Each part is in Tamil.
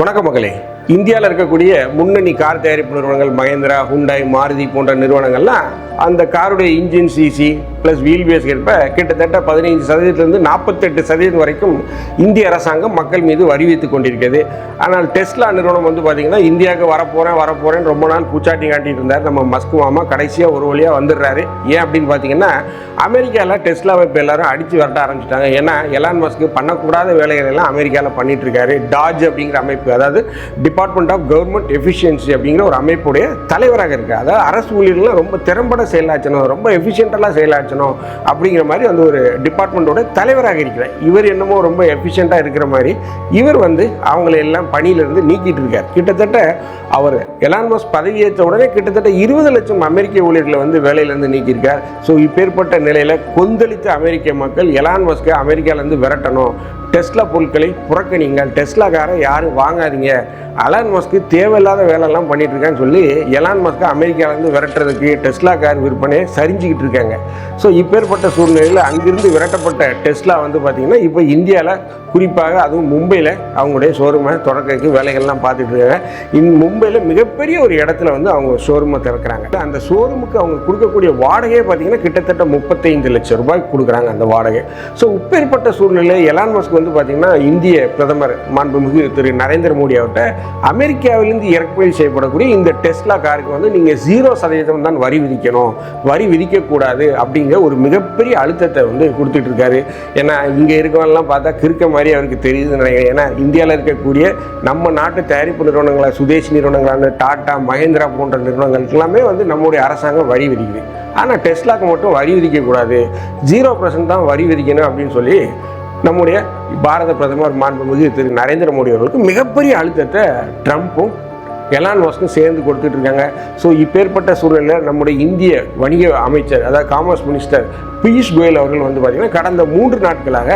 வணக்கம் மகளே. இந்தியாவில் இருக்கக்கூடிய முன்னணி கார் தயாரிப்பு நிறுவனங்கள் மகேந்திரா ஹுண்டாய் மாருதி போன்ற நிறுவனங்கள்லாம் அந்த காருடைய engine CC plus wheelbase ஏற்ப கிட்டத்தட்ட பதினைஞ்சு சதவீதத்திலிருந்து நாற்பத்தெட்டு சதவீதம் வரைக்கும் இந்திய அரசாங்கம் மக்கள் மீது வரி கொண்டிருக்கிறது. ஆனால் டெஸ்லா நிறுவனம் வந்து பார்த்தீங்கன்னா இந்தியாவுக்கு வரப்போகிறேன் வரப்போகிறேன் ரொம்ப நாள் பூச்சாட்டி காட்டிட்டு இருந்தார். நம்ம மஸ்க் மாமா கடைசியாக ஒரு வழியாக வந்துடுறாரு. ஏன் அப்படின்னு பார்த்தீங்கன்னா அமெரிக்காவில் டெஸ்லாவை இப்போ எல்லாரும் அடித்து விரட்ட ஆரம்பிச்சிட்டாங்க. ஏன்னா எலான் மஸ்க் பண்ணக்கூடாத வேலைகளெல்லாம் அமெரிக்காவில் பண்ணிகிட்ருக்காரு டாஜ் அப்படிங்கிற அமைப்பு அதாவது டிபார்ட்மெண்ட் ஆஃப் கவர்மெண்ட் எஃபிஷியன்சி அப்படிங்கிற ஒரு அமைப்புடைய தலைவராக இருக்குது அதாவது அரசு ஊழியர்கள்லாம் ரொம்ப திறம்பட செயலாற்றணும் ரொம்ப எஃபிஷியன்டெல்லாம் செயலாற்றணும் அப்படிங்கிற மாதிரி அந்த ஒரு டிபார்ட்மெண்ட்டோட தலைவராக இருக்கிறார். இவர் என்னமோ ரொம்ப எஃபிஷியண்ட்டாக இருக்கிற மாதிரி இவர் வந்து அவங்கள எல்லாம் பணியிலிருந்து நீக்கிட்டு இருக்கார். கிட்டத்தட்ட அவர் எலான்மஸ் பதவியேற்ற உடனே கிட்டத்தட்ட இருபது லட்சம் அமெரிக்க ஊழியர்களை வந்து வேலையிலேருந்து நீக்கியிருக்கார். ஸோ இப்பேற்பட்ட நிலையில் கொந்தளித்த அமெரிக்க மக்கள் எலான் மஸ்கை அமெரிக்காவிலேருந்து விரட்டணும். டெஸ்லா பொருட்களை புறக்கணிங்க டெஸ்லாக்காரை யாரும் வாங்காதீங்க. அலான் மஸ்க்கு தேவையில்லாத வேலையெல்லாம் பண்ணிட்டு இருக்கான்னு சொல்லி எலான் மஸ்கை அமெரிக்காவிலேருந்து விரட்டுறதுக்கு டெஸ்லா கார் விற்பனையை சரிஞ்சிக்கிட்டு இருக்காங்க. ஸோ இப்பேற்பட்ட சூழ்நிலையில் அங்கிருந்து விரட்டப்பட்ட டெஸ்லா வந்து பார்த்திங்கன்னா இப்போ இந்தியாவில் குறிப்பாக அதுவும் மும்பையில் அவங்களுடைய ஷோரூமை தொடக்கிறதுக்கு வேலைகள்லாம் பார்த்துட்டு இருக்காங்க. இன் மும்பையில் மிகப்பெரிய ஒரு இடத்துல வந்து அவங்க ஷோரூமை திறக்கிறாங்க. அந்த ஷோரூமுக்கு அவங்க கொடுக்கக்கூடிய வாடகையே பார்த்தீங்கன்னா கிட்டத்தட்ட முப்பத்தைந்து லட்சம் ரூபாய் கொடுக்குறாங்க அந்த வாடகை. ஸோ உப்பேற்பட்ட சூழ்நிலை எலான் மஸ்க் வந்து பார்த்தீங்கன்னா இந்திய பிரதமர் மாண்புமிகு திரு நரேந்திர மோடி அவர்கிட்ட அமெரிக்காவிலிருந்து இறக்குமதி செய்யப்படக்கூடிய இந்த டெஸ்லா காருக்கு வந்து நீங்கள் ஜீரோ சதவீதம் தான் வரி விதிக்கணும். வரி விதிக்கக்கூடாது அப்படிங்கிற ஒரு மிகப்பெரிய அழுத்தத்தை வந்து கொடுத்துட்டு இருக்காரு. ஏன்னா இங்கே இருக்கவங்கலாம் பார்த்தா கிறுக்க மாதிரி அவருக்கு தெரியுதுன்னு நினைக்கிறேன். ஏன்னா இந்தியாவில் இருக்கக்கூடிய நம்ம நாட்டு தயாரிப்பு நிறுவனங்களை சுதேசி நிறுவனங்களான டாடா மஹேந்திரா போன்ற நிறுவனங்களுக்கு எல்லாமே வந்து நம்முடைய அரசாங்கம் வரி விதிக்குது. ஆனால் டெஸ்லாக்கு மட்டும் வரி விதிக்கக்கூடாது ஜீரோ பர்சன்ட் தான் வரி விதிக்கணும் அப்படின்னு சொல்லி நம்முடைய பாரத பிரதமர் மாண்புமிகு திரு நரேந்திர மோடி அவர்களுக்கு மிகப்பெரிய அழுத்தத்தை ட்ரம்ப்பும் எலான் மஸ்க்கும் சேர்ந்து கொடுத்துட்டு இருக்காங்க. ஸோ இப்பேற்பட்ட சூழ்நிலையில் நம்முடைய இந்திய வணிக அமைச்சர் அதாவது காமர்ஸ் மினிஸ்டர் பியூஷ் கோயல் அவர்கள் வந்து பார்த்திங்கன்னா கடந்த மூன்று நாட்களாக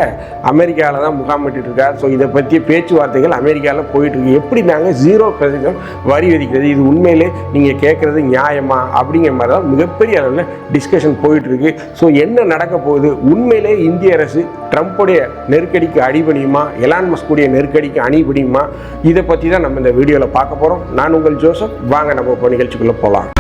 அமெரிக்காவில் தான் முகாமிட்டு இருக்கார். ஸோ இதை பற்றிய பேச்சுவார்த்தைகள் அமெரிக்காவில் போயிட்டுருக்கு எப்படி நாங்கள் ஜீரோ பிரதிகம் வரி விதிக்கிறது? இது உண்மையிலே நீங்கள் கேட்குறது நியாயமா? அப்படிங்கிற மாதிரி தான் மிகப்பெரிய அளவில் டிஸ்கஷன் போயிட்டுருக்கு ஸோ என்ன நடக்க போகுது? உண்மையிலே இந்திய அரசு ட்ரம்ப்புடைய நெருக்கடிக்கு அடிபணியுமா? எலான் மஸ்குடைய நெருக்கடிக்கு அணிபணியுமா? இதை பற்றி தான் நம்ம இந்த வீடியோவில் பார்க்க போகிறோம் நான் உங்கள் ஜோசப். வாங்க நம்ம இப்போ நிகழ்ச்சிக்குள்ளே போகலாம்.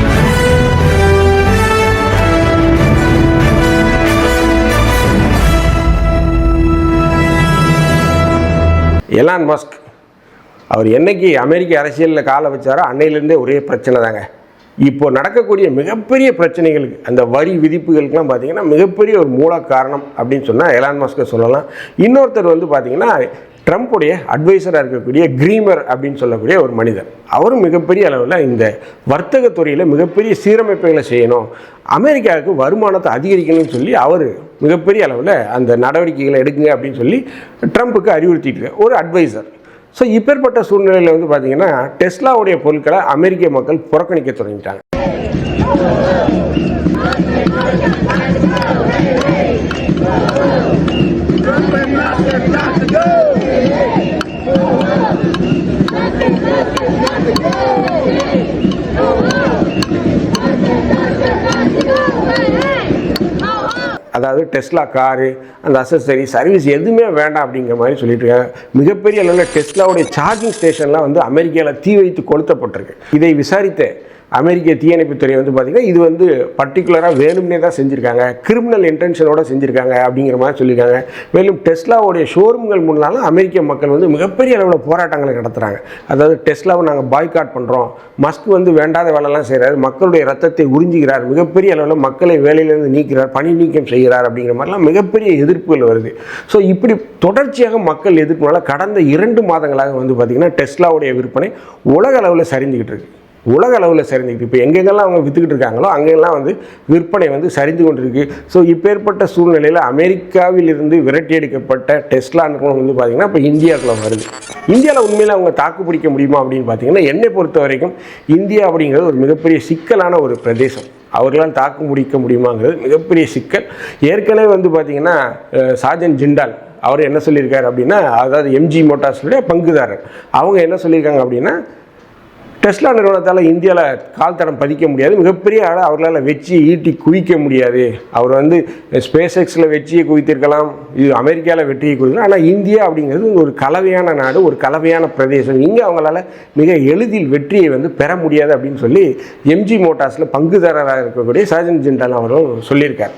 எலான் மஸ்க் அவர் என்னைக்கு அமெரிக்க அரசியலில் காலை வச்சாரோ அன்னையிலேருந்தே ஒரே பிரச்சனை தாங்க. இப்போ நடக்கக்கூடிய மிகப்பெரிய பிரச்சனைகளுக்கு அந்த வரி விதிப்புகளுக்கெல்லாம் பார்த்தீங்கன்னா மிகப்பெரிய ஒரு மூல காரணம் அப்படின்னு சொன்னால் எலான் மஸ்கை சொல்லலாம். இன்னொருத்தர் வந்து பார்த்தீங்கன்னா ட்ரம்ப்புடைய அட்வைசராக இருக்கக்கூடிய கிரீமர் அப்படின்னு சொல்லக்கூடிய ஒரு மனிதர். அவரும் மிகப்பெரிய அளவில் இந்த வர்த்தக துறையில் மிகப்பெரிய சீரமைப்புகளை செய்யணும் அமெரிக்காவுக்கு வருமானத்தை அதிகரிக்கணும்னு சொல்லி அவர் மிகப்பெரிய அளவில் அந்த நடவடிக்கைகளை எடுக்குங்க அப்படின்னு சொல்லி ட்ரம்ப்புக்கு அறிவுறுத்திட்டு ஒரு அட்வைசர் ஸோ இப்பேற்பட்ட சூழ்நிலையில் வந்து பார்த்தீங்கன்னா டெஸ்லாவுடைய பொருட்களை அமெரிக்க மக்கள் புறக்கணிக்க தொடங்கிட்டாங்க. டெஸ்லா காரு அந்த அசசரி சர்வீஸ் எதுவுமே வேண்டாம் அப்படிங்கிற மாதிரி சொல்லிட்டு இருக்காங்க. மிகப்பெரிய அளவில் டெஸ்லாவுடைய சார்ஜிங் ஸ்டேஷன்லாம் வந்து அமெரிக்காவில் தீ வைத்து கொளுத்தப்பட்டிருக்கு. இதை விசாரித்த அமெரிக்க தீயணைப்புத்துறை வந்து பார்த்திங்கன்னா இது வந்து பர்டிகுலராக வேணும்னே தான் செஞ்சுருக்காங்க. கிரிமினல் இன்டென்ஷனோட செஞ்சுருக்காங்க அப்படிங்கிற மாதிரி சொல்லியிருக்காங்க மேலும் டெஸ்லாவுடைய ஷோரூம்கள் முன்னாலும் அமெரிக்க மக்கள் வந்து மிகப்பெரிய அளவில் போராட்டங்களை நடத்துகிறாங்க அதாவது டெஸ்லாவை நாங்கள் பாய்காட் பண்ணுறோம் மஸ்க் வந்து வேண்டாத வேலைலாம் செய்கிறார் மக்களுடைய ரத்தத்தை உறிஞ்சுகிறார். மிகப்பெரிய அளவில் மக்களை வேலையிலேருந்து நீக்கிறார் பணி நீக்கம் செய்கிறார் அப்படிங்கிற மாதிரிலாம் மிகப்பெரிய எதிர்ப்புகள் வருது. ஸோ இப்படி தொடர்ச்சியாக மக்கள் எதிர்ப்புனால கடந்த இரண்டு மாதங்களாக வந்து பார்த்திங்கன்னா டெஸ்லாவுடைய விற்பனை உலக அளவில் சரிஞ்சுக்கிட்டு இருக்குது உலக அளவில் சரிந்துக்கிட்டு இப்போ எங்கெங்கெல்லாம் அவங்க விற்றுக்கிட்டு இருக்காங்களோ அங்கெல்லாம் வந்து விற்பனை வந்து சரிந்து கொண்டிருக்கு. ஸோ இப்பேற்பட்ட சூழ்நிலையில் அமெரிக்காவிலிருந்து விரட்டி எடுக்கப்பட்ட டெஸ்லா நிறுவனம் வந்து பார்த்திங்கன்னா இப்போ இந்தியாவுக்குள்ள வருது. இந்தியாவில் உண்மையில் அவங்க தாக்கு பிடிக்க முடியுமா அப்படின்னு பார்த்தீங்கன்னா என்னை பொறுத்த வரைக்கும் இந்தியா அப்படிங்கிறது ஒரு மிகப்பெரிய சிக்கலான ஒரு பிரதேசம். அவர்களால் தாக்கு முடிக்க முடியுமாங்கிறது மிகப்பெரிய சிக்கல். ஏற்கனவே வந்து பார்த்திங்கன்னா சாஜன் ஜிண்டால் அவர் என்ன சொல்லியிருக்காரு அப்படின்னா அதாவது எம்ஜி மோட்டார்ஸுடைய பங்குதாரர். அவங்க என்ன சொல்லியிருக்காங்க அப்படின்னா டெஸ்லா நிறுவனத்தால் இந்தியாவில் கால் தடம் பதிக்க முடியாது. மிகப்பெரிய ஆளை அவர்களால் வெற்றி ஈட்டி குவிக்க முடியாது. அவர் வந்து ஸ்பேஸ் எக்ஸில் வெற்றியை குவித்திருக்கலாம். இது அமெரிக்காவில் வெற்றியை குவிக்கலாம் ஆனால் இந்தியா அப்படிங்கிறது ஒரு கலவையான நாடு ஒரு கலவையான பிரதேசம். இங்கே அவங்களால மிக எளிதில் வெற்றியை வந்து பெற முடியாது அப்படின்னு சொல்லி எம்ஜி மோட்டார்ஸில் பங்குதாரராக இருக்கக்கூடிய சஜன் ஜிண்டால் அவரும் சொல்லியிருக்கார்.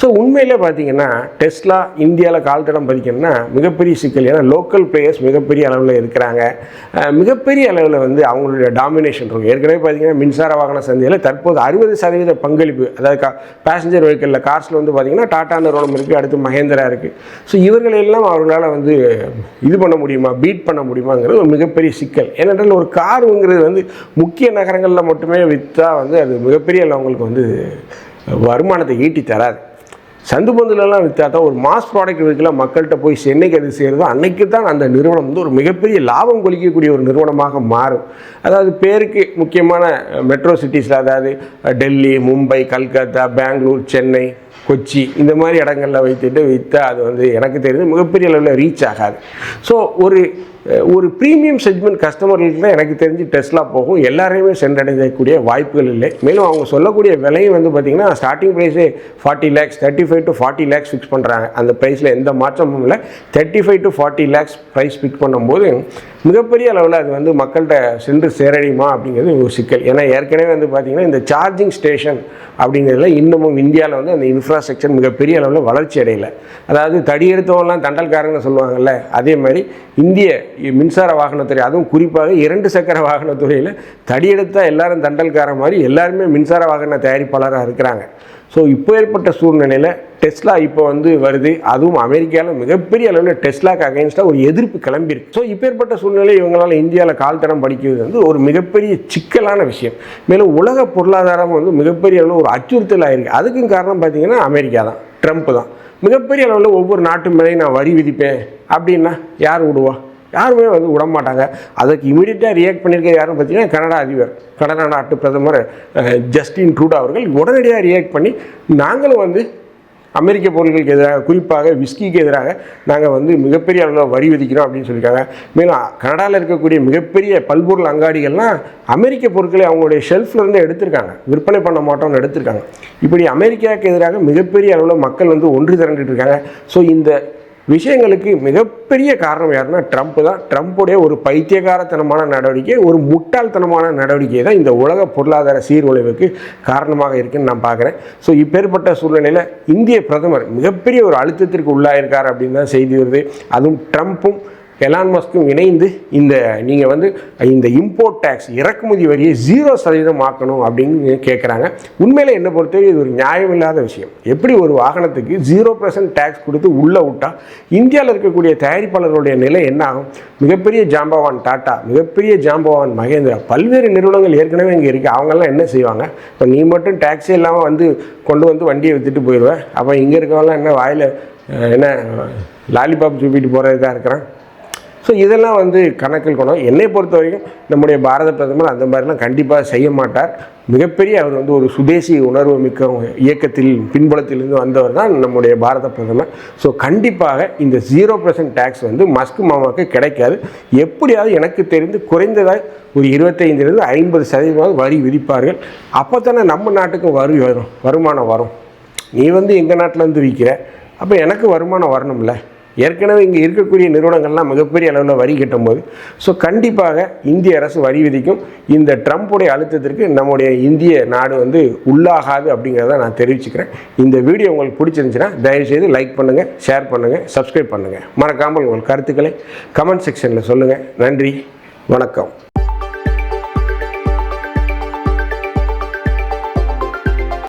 ஸோ உண்மையில் பார்த்தீங்கன்னா டெஸ்லா இந்தியாவில் கால் தடம் பதிக்கணும்னா மிகப்பெரிய சிக்கல். ஏன்னா லோக்கல் பிளேயர்ஸ் மிகப்பெரிய அளவில் இருக்கிறாங்க. மிகப்பெரிய அளவில் வந்து அவங்களுடைய டாமினேஷன் இருக்கும் ஏற்கனவே பார்த்தீங்கன்னா மின்சார வாகன சந்தையில் தற்போது அறுபது சதவீத பங்களிப்பு அதாவது கா பேசஞ்சர் வெஹிக்கிளில் கார்ஸில் வந்து பார்த்தீங்கன்னா டாடா நிறுவனம் இருக்குது அடுத்து மகேந்திரா இருக்குது ஸோ இவர்களெல்லாம் அவர்களால் வந்து இது பண்ண முடியுமா பீட் பண்ண முடியுமாங்கிறது ஒரு மிகப்பெரிய சிக்கல். ஏனென்றால் ஒரு காருங்கிறது வந்து முக்கிய நகரங்களில் மட்டுமே விற்றா வந்து அது மிகப்பெரிய அளவு அவங்களுக்கு வந்து வருமானத்தை ஈட்டி தராது. சந்து பந்துலலாம் விற்றா தான் ஒரு மாஸ் ப்ராடக்ட் விற்கலாம் மக்கள்கிட்ட போய் சென்னைக்கு அது சேருதோ. அன்னைக்கு தான் அந்த நிறுவனம் வந்து ஒரு மிகப்பெரிய லாபம் கொளிக்கக்கூடிய ஒரு நிறுவனமாக மாறும். அதாவது பேருக்கு முக்கியமான மெட்ரோ சிட்டிஸில் அதாவது டெல்லி மும்பை கல்கத்தா பெங்களூர் சென்னை கொச்சி இந்த மாதிரி இடங்களில் வைத்துட்டு விற்றா அது வந்து எனக்கு தெரிஞ்சு மிகப்பெரிய அளவில் ரீச் ஆகாது. ஸோ ஒரு ஒரு ப்ரீமியம் செக்மெண்ட் கஸ்டமர்களுக்கு தான் எனக்கு தெரிஞ்சு டெஸ்லா போகும். எல்லாரையுமே சென்றடையக்கூடிய வாய்ப்புகள் இல்லை. மேலும் அவங்க சொல்லக்கூடிய விலையும் வந்து பார்த்திங்கன்னா starting ப்ரைஸே forty lakhs thirty five to forty lakhs fix பண்ணுறாங்க அந்த ப்ரைஸில் எந்த மாற்றமும் இல்லை. Thirty five to forty lakhs price fix பண்ணும்போது மிகப்பெரிய அளவில் அது வந்து மக்கள்கிட்ட சென்று சேரடியுமா அப்படிங்கிறது ஒரு சிக்கல். ஏன்னா ஏற்கனவே வந்து பார்த்திங்கன்னா இந்த சார்ஜிங் ஸ்டேஷன் அப்படிங்கிறதுல இன்னமும் இந்தியாவில் வந்து அந்த இன்ஃப்ராஸ்ட்ரக்சர் மிகப்பெரிய அளவில் வளர்ச்சி அடையலை. அதாவது தடியெடுத்தவங்களாம் தண்டல்காரங்கன்னு தண்டல்காரங்க சொல்லுவாங்கல்ல அதே மாதிரி இந்திய மின்சார வாகனத்துறை அதுவும் குறிப்பாக இரண்டு சக்கர வாகனத்துறையில் தடியெடுத்தால் எல்லாரும் தண்டல்கார மாதிரி எல்லாருமே மின்சார வாகன தயாரிப்பாளராக இருக்கிறாங்க. ஸோ இப்போ ஏற்பட்ட சூழ்நிலையில் டெஸ்லா இப்போ வந்து வருது. அதுவும் அமெரிக்காவில் மிகப்பெரிய அளவில் டெஸ்லாக்கு அகைன்ஸ்டாக ஒரு எதிர்ப்பு கிளம்பியிருக்கு. ஸோ இப்போ ஏற்பட்ட சூழ்நிலை இவங்களால் இந்தியாவில் கால்தடம் படிக்கிறது வந்து ஒரு மிகப்பெரிய சிக்கலான விஷயம். மேலும் உலக பொருளாதாரம் வந்து மிகப்பெரிய அளவில் ஒரு அச்சுறுத்தல் ஆகிருக்கு அதுக்கும் காரணம் பார்த்திங்கன்னா அமெரிக்கா தான். ட்ரம்ப் தான். மிகப்பெரிய அளவில் ஒவ்வொரு நாட்டு மேலேயும் நான் வரி விதிப்பேன். அப்படின்னா யார் விடுவா? யாருமே வந்து விட மாட்டாங்க அதுக்கு இமீடியட்டாக ரியாக்ட் பண்ணியிருக்க யாரும் பார்த்தீங்கன்னா கனடா அதிபர் கனடா நாட்டு பிரதமர் ஜஸ்டின் ட்ரூடா அவர்கள் உடனடியாக ரியாக்ட் பண்ணி நாங்களும் வந்து அமெரிக்க பொருட்களுக்கு எதிராக குறிப்பாக விஸ்கிக்கு எதிராக நாங்கள் வந்து மிகப்பெரிய அளவில் வரி விதிக்கிறோம் அப்படின்னு சொல்லியிருக்காங்க. மேலும் கனடாவில் இருக்கக்கூடிய மிகப்பெரிய பல்பொருள் அங்காடிகள்லாம் அமெரிக்க பொருட்களை அவங்களுடைய ஷெல்ஃப்லேருந்து எடுத்திருக்காங்க. விற்பனை பண்ண மாட்டோம்னு எடுத்திருக்காங்க. இப்படி அமெரிக்காவுக்கு எதிராக மிகப்பெரிய அளவில் மக்கள் வந்து ஒன்று திரண்டுட்டு இருக்காங்க. ஸோ இந்த விஷயங்களுக்கு மிகப்பெரிய காரணம் யாருன்னா ட்ரம்ப் தான். ட்ரம்ப்புடைய ஒரு பைத்தியகாரத்தனமான நடவடிக்கை ஒரு முட்டாள்தனமான நடவடிக்கை தான் இந்த உலக பொருளாதார சீர்குலைவுக்கு காரணமாக இருக்குன்னு நான் பார்க்குறேன். ஸோ இப்பேற்பட்ட சூழ்நிலையில் இந்திய பிரதமர் மிகப்பெரிய ஒரு அழுத்தத்திற்கு உள்ளாயிருக்கார் அப்படின்னு தான் செய்தி வருது. அதுவும் ட்ரம்ப்பும் எலான் மஸ்க்கும் இணைந்து இந்த நீங்கள் வந்து இந்த இம்போர்ட் டேக்ஸ் இறக்குமதி வரியை ஜீரோ சதவீதம் ஆக்கணும் அப்படின்னு கேட்குறாங்க உண்மையில் என்னை பொறுத்தவரை இது ஒரு நியாயமில்லாத விஷயம். எப்படி ஒரு வாகனத்துக்கு ஜீரோ பர்சன்ட் டேக்ஸ் கொடுத்து உள்ளே விட்டால் இந்தியாவில் இருக்கக்கூடிய தயாரிப்பாளர்களுடைய நிலை என்ன ஆகும்? மிகப்பெரிய ஜாம்பவான் டாட்டா மிகப்பெரிய ஜாம்பவான் மகேந்திரா பல்வேறு நிறுவனங்கள் ஏற்கனவே இங்கே இருக்குது அவங்கெல்லாம் என்ன செய்வாங்க? இப்போ நீ மட்டும் டேக்ஸே இல்லாமல் வந்து கொண்டு வந்து வண்டியை விற்றுட்டு போயிடுவேன் அப்போ இங்கே இருக்கவங்களாம் என்ன வாயில் என்ன லாலிபாப் சூப்பிட்டு போகிறதா இருக்கிறான்? ஸோ இதெல்லாம் வந்து கணக்கில் கொண்டு என்னை பொறுத்த வரைக்கும் நம்முடைய பாரத பிரதமர் அந்த மாதிரிலாம் கண்டிப்பாக செய்ய மாட்டார். மிகப்பெரிய அவர் வந்து ஒரு சுதேசி உணர்வு மிக்க இயக்கத்தில் பின்புலத்திலிருந்து வந்தவர் தான் நம்முடைய பாரத பிரதமர். ஸோ கண்டிப்பாக இந்த ஜீரோ பர்சன்ட் டேக்ஸ் வந்து மஸ்க் மாமாவுக்கு கிடைக்காது. எப்படியாவது எனக்கு தெரிந்து குறைந்ததாக ஒரு இருபத்தைந்துலேருந்து ஐம்பது சதவீதமாவது வரி விதிப்பார்கள். அப்போ தானே நம்ம நாட்டுக்கும் வரி வரும் வருமானம் வரும். நீ வந்து எங்கள் நாட்டில் வந்து விற்கிற அப்போ எனக்கு வருமானம் வரணும்ல. ஏற்கனவே இங்கே இருக்கக்கூடிய நிறுவனங்கள்லாம் மிகப்பெரிய அளவில் வரி கட்டும்போது ஸோ கண்டிப்பாக இந்திய அரசு வரி விதிக்கும். இந்த ட்ரம்ப்புடைய அழுத்தத்திற்கு நம்முடைய இந்திய நாடு வந்து உள்ளாகாது அப்படிங்கிறத நான் தெரிவிச்சுக்கிறேன். இந்த வீடியோ உங்களுக்கு பிடிச்சிருந்துச்சுன்னா தயவுசெய்து லைக் பண்ணுங்கள் ஷேர் பண்ணுங்கள் சப்ஸ்கிரைப் பண்ணுங்கள் மறக்காமல் உங்கள் கருத்துக்களை கமெண்ட் செக்ஷனில் சொல்லுங்கள் நன்றி வணக்கம்.